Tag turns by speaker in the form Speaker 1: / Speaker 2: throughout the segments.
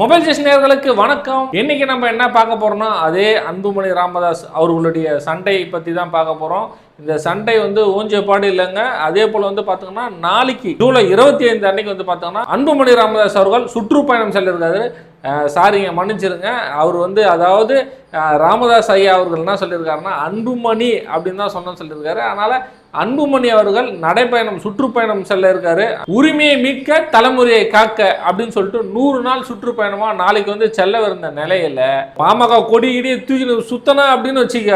Speaker 1: Mobile station நேயர்களுக்கு வணக்கம். இன்னைக்கு நம்ம என்ன பார்க்க போறோம்னா அதே அன்புமணி ராமதாஸ் அவர்களுடைய சண்டை பத்தி தான் பார்க்க போறோம். இந்த சண்டை வந்து ஊஞ்சப்பாடு இல்லைங்க. அதே போல வந்து பார்த்தீங்கன்னா நாளைக்கு ஜூலை இருபத்தி ஐந்து அன்னைக்கு வந்து பார்த்தோம்னா அன்புமணி ராமதாஸ் அவர்கள் சுற்றுப்பயணம் செல்லிருக்காரு. சாரிங்க மன்னிச்சிருங்க. அவர் வந்து அதாவது ராமதாஸ் ஐயா அவர்கள் என்ன சொல்லியிருக்காருன்னா அன்புமணி அப்படின்னு தான் சொன்ன சொல்லியிருக்காரு அதனால அன்புமணி அவர்கள் நடைப்பயணம் சுற்றுப்பயணம் செல்ல இருக்காரு. உரிமையை மீட்க தலைமுறையை காக்க அப்படின்னு சொல்லிட்டு நூறு நாள் சுற்றுப்பயணமா நாளைக்கு வந்து செல்லவிருந்த நிலையில பாமக கொடி கிடி தூக்கி சுத்தனா அப்படின்னு வச்சுக்க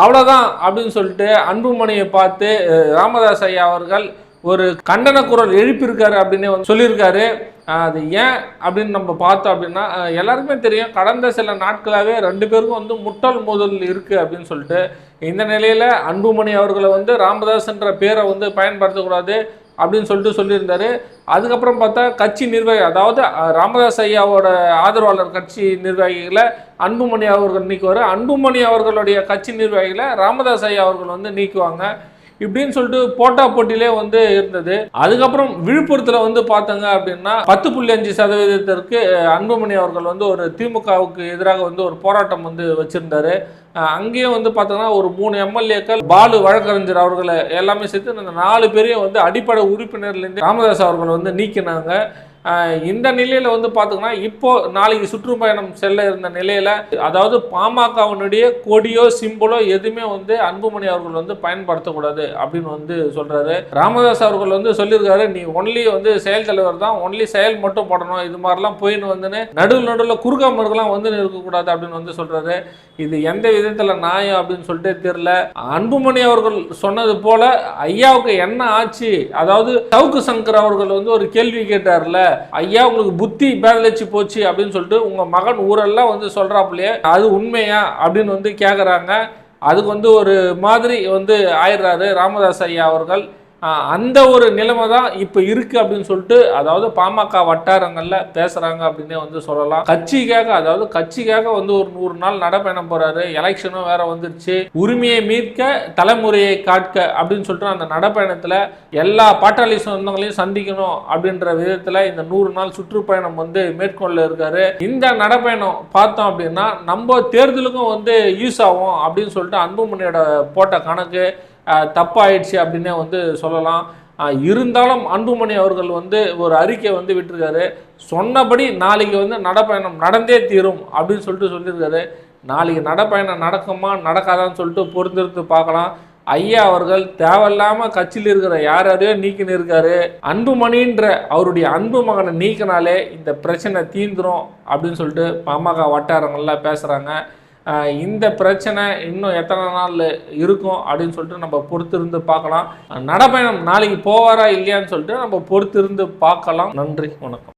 Speaker 1: அவ்வளோதான் அப்படின்னு சொல்லிட்டு அன்புமணியை பார்த்து ராமதாஸ் ஐயா அவர்கள் ஒரு கண்டன குரல் எழுப்பியிருக்காரு அப்படின்னு சொல்லியிருக்காரு. அது ஏன் அப்படின்னு நம்ம பார்த்தோம் அப்படின்னா எல்லாருக்குமே தெரியும் கடந்த சில நாட்களாகவே ரெண்டு பேருக்கும் வந்து முட்டல் மோதல் இருக்குது அப்படின்னு சொல்லிட்டு இந்த நிலையில் அன்புமணி அவர்களை வந்து ராமதாஸ்ன்ற பேரை வந்து பயன்படுத்தக்கூடாது அப்படின்னு சொல்லிட்டு சொல்லியிருந்தார். அதுக்கப்புறம் பார்த்தா கட்சி நிர்வாகி அதாவது ராமதாஸ் ஐயாவோட ஆதரவாளர் கட்சி நிர்வாகிகளை அன்புமணி அவர்கள் நீக்குவார். அன்புமணி அவர்களுடைய கட்சி நிர்வாகிகளை ராமதாஸ் ஐயா அவர்கள் வந்து நீக்குவாங்க. இப்படின்னு சொல்லிட்டு போட்டா போட்டியிலே வந்து இருந்தது. அதுக்கப்புறம் விழுப்புரத்தில் வந்து பார்த்தாங்க அப்படின்னா பத்து புள்ளி அஞ்சு சதவீதத்திற்கு அன்புமணி அவர்கள் வந்து ஒரு திமுகவுக்கு எதிராக வந்து ஒரு போராட்டம் வந்து வச்சிருந்தாரு. அங்கேயும் வந்து பார்த்தோம்னா ஒரு மூணு எம்எல்ஏக்கள் பாலு வழக்கறிஞர் அவர்களை எல்லாமே சேர்த்து அந்த நாலு பேரையும் வந்து அடிப்படை உறுப்பினர்லேருந்து ராமதாஸ் அவர்கள் வந்து நீக்கினாங்க. இந்த நிலையில் வந்து பார்த்தீங்கன்னா இப்போ நாளைக்கு சுற்றுப்பயணம் செல்ல இருந்த நிலையில் அதாவது பாமகவினுடைய கொடியோ சிம்பிளோ எதுவுமே வந்து அன்புமணி அவர்கள் வந்து பயன்படுத்தக்கூடாது அப்படின்னு வந்து சொல்கிறாரு ராமதாஸ் அவர்கள் வந்து சொல்லியிருக்காரு நீ ஒன்லி வந்து செயல் தலைவர் தான் ஒன்லி செயல் மட்டும் போடணும் இது மாதிரிலாம் போயின்னு வந்துன்னு நடுவில் நடுவில் குறுக்காமர்கள்லாம் வந்து இருக்கக்கூடாது அப்படின்னு வந்து சொல்கிறாரு இது எந்த விதத்தில் நியாயம் அப்படின்னு சொல்லிட்டு தெரியல. அன்புமணி அவர்கள் சொன்னது போல ஐயாவுக்கு என்ன ஆச்சு? அதாவது சவுக்கு சங்கர் அவர்கள் வந்து ஒரு கேள்வி கேட்டார்ல ஐயா உங்களுக்கு புத்தி பேதலிச்சு போச்சு அப்படின்னு சொல்லிட்டு உங்க மகன் ஊரெல்லாம் வந்து சொல்றாப்புலையே அது உண்மையா அப்படின்னு வந்து கேக்குறாங்க. அதுக்கு வந்து ஒரு மாதிரி வந்து ஆயிடுறாரு ராமதாஸ் ஐயா அவர்கள். அந்த ஒரு நிலைமை தான் இப்போ இருக்கு அப்படின்னு சொல்லிட்டு அதாவது பாமக வட்டாரங்களில் பேசுகிறாங்க அப்படின்னே வந்து சொல்லலாம். கட்சிக்காக அதாவது கட்சிக்காக வந்து ஒரு நூறு நாள் நடைப்பயணம் போகிறாரு எலெக்ஷனும் வேற வந்துருச்சு. உரிமையை மீட்க தலைமுறையை காட்க அப்படின்னு சொல்லிட்டு அந்த நடைப்பயணத்தில் எல்லா பாட்டாளி சொந்தங்களையும் சந்திக்கணும் அப்படின்ற விதத்தில் இந்த நூறு நாள் சுற்றுப்பயணம் வந்து மேற்கொள்ள இருக்காரு. இந்த நடைப்பயணம் பார்த்தோம் அப்படின்னா நம்ம தேர்தலுக்கும் வந்து யூஸ் ஆகும் அப்படின்னு சொல்லிட்டு அன்புமணியோட போட்ட கணக்கு தப்பாயிடுச்சு அப்படின்னே வந்து சொல்லலாம். இருந்தாலும் அன்புமணி அவர்கள் வந்து ஒரு அறிக்கை வந்து விட்டுருக்காரு. சொன்னபடி நாளைக்கு வந்து நடைப்பயணம் நடந்தே தீரும் அப்படின்னு சொல்லிட்டு சொல்லியிருக்காரு. நாளைக்கு நடைப்பயணம் நடக்குமா நடக்காதான்னு சொல்லிட்டு பொறுத்திருந்து பார்க்கலாம். ஐயா அவர்கள் தேவையில்லாமல் கட்சியில் இருக்கிற யார் யாரையோ நீக்கின்னு இருக்காரு. அன்புமணின்ற அவருடைய அன்பு மகனை நீக்கினாலே இந்த பிரச்சனை தீந்துரும் அப்படின்னு சொல்லிட்டு பாமக வட்டாரங்கள்லாம் பேசுகிறாங்க இந்த பிரச்சனை இன்னும் எத்தனை நாள் இருக்கும் அப்படின்னு சொல்லிட்டு நம்ம பொறுத்திருந்து பார்க்கலாம். நடப்பயணம் நாளைக்கு போவாரா இல்லையான்னு சொல்லிட்டு நம்ம பொறுத்திருந்து பார்க்கலாம். நன்றி வணக்கம்.